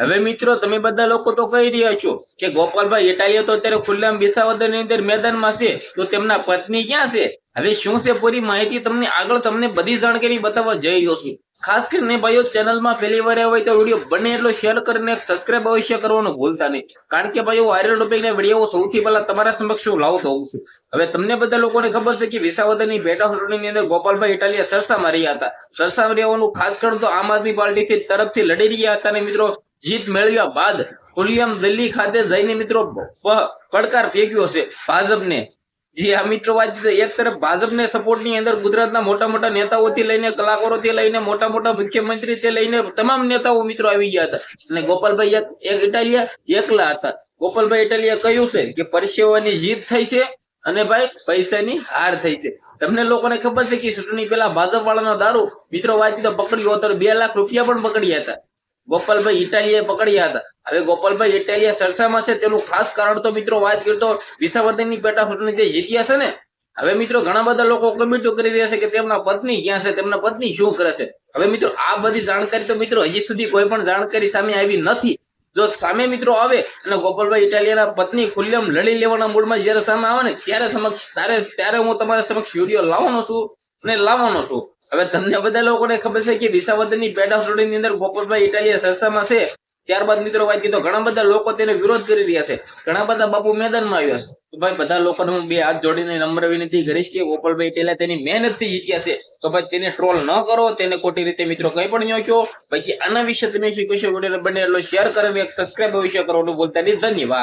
હવે મિત્રો, તમે બધા લોકો તો કહી રહ્યા છો કે ગોપાલભાઈ ઇટાલિયા તો અત્યારે ખુલ્લામ વિસાવદરની અંદર મેદાનમાં છે, તો તેમના પત્ની ક્યાં છે? હવે શું છે પૂરી માહિતી તમને આગળ તમને બધી જાણકારી બતાવવા જઈ રહ્યો છું. ખાસ કરીને ભાઈઓ, ચેનલમાં પહેલી વાર હોય તો વીડિયો બને એટલો શેર કરીને સબસ્ક્રાઇબ અવશ્ય કરવાનું ભૂલતા નહીં. કારણ કે ભાઈઓ, વાયરલ ટોપિકના વીડિયો સૌથી પહેલા તમારા સમક્ષ હું લાવતો હોઉં છું. હવે તમને બધા લોકોને ખબર છે કે વિસાવદરની પેટા ની અંદર ગોપાલભાઈ ઇટાલિયા સરસામાં રહ્યા હતા. સરસામાં રહેવાનું ખાસ કારણ તો આમ આદમી પાર્ટી તરફથી લડી રહ્યા હતા અને મિત્રો જીત મેળવ્યા બાદ કુલિયમ દિલ્હી ખાતે જઈને મિત્રો પડકાર ફેંક્યો છે ભાજપને. જે આ મિત્રો વાત એક તરફ ભાજપને સપોર્ટની અંદર ગુજરાતના મોટા મોટા નેતાઓથી લઈને કલાકારોથી લઈને મોટા મોટા મુખ્યમંત્રીથી લઈને તમામ નેતાઓ મિત્રો આવી ગયા હતા. અને ગોપાલભાઈ એક ઇટાલિયા એકલા હતા. ગોપાલભાઈ ઇટાલિયા કહ્યું છે કે પરસેવાની જીત થઈ છે અને ભાઈ પૈસાની હાર થઈ છે. તમને લોકોને ખબર છે કે ચૂંટણી પહેલા ભાજપ વાળાનો દારૂ મિત્રો વાત પકડ્યો હતો બે લાખ રૂપિયા પણ પકડ્યા હતા. ગોપાલભાઈ ઇટાલિયાએ પકડ્યા હતા. હવે ગોપાલભાઈ ઇટાલિયા સરસામાં છે તેનું ખાસ કારણ તો મિત્રો વાત કરતો વિસાવદનની પેટા ચૂંટણી જે જીત્યા છે ને, હવે મિત્રો ઘણા બધા લોકો કમેન્ટો કરી રહ્યા છે કે તેમના પત્ની ક્યાં છે, તેમના પત્ની શું કરે છે. હવે મિત્રો આ બધી જાણકારી તો મિત્રો હજી સુધી કોઈ પણ જાણકારી સામે આવી નથી. જો સામે મિત્રો આવે અને ગોપાલભાઈ ઇટાલિયાના પત્ની ખુલ્લેમ લડી લેવાના મૂડમાં જયારે સામે આવે ને, ત્યારે સમક્ષ ત્યારે ત્યારે હું તમારા સમક્ષ વીડિયો લાવવાનો છું અને લાવવાનો છું. હવે તમને બધા લોકોને ખબર છે કે વિસાવદરની પેટા ચૂંટણીની અંદર ગોપાલભાઈ ઇટાલિયા સરસામાં છે. ત્યારબાદ મિત્રો વાત કીધો, ઘણા બધા લોકો તેને વિરોધ કરી રહ્યા છે. ઘણા બધા બાપુ મેદાનમાં આવ્યા છે. તો ભાઈ બધા લોકોને હું બે હાથ જોડીને નમ્ર વિનંતી કરીશ કે ગોપાલભાઈ ઇટાલિયા તેની મહેનતથી જીત્યા છે. તો ભાઈ તેને ટ્રોલ ન કરો, તેને ખોટી રીતે મિત્રો કઈ પણ ન કહો બાકી આના વિશે તમે શીખો છો બને એટલો શેર કરો, એક સબસ્ક્રાઈબ વિશે કરવાનું બોલતા નહીં ધન્યવાદ.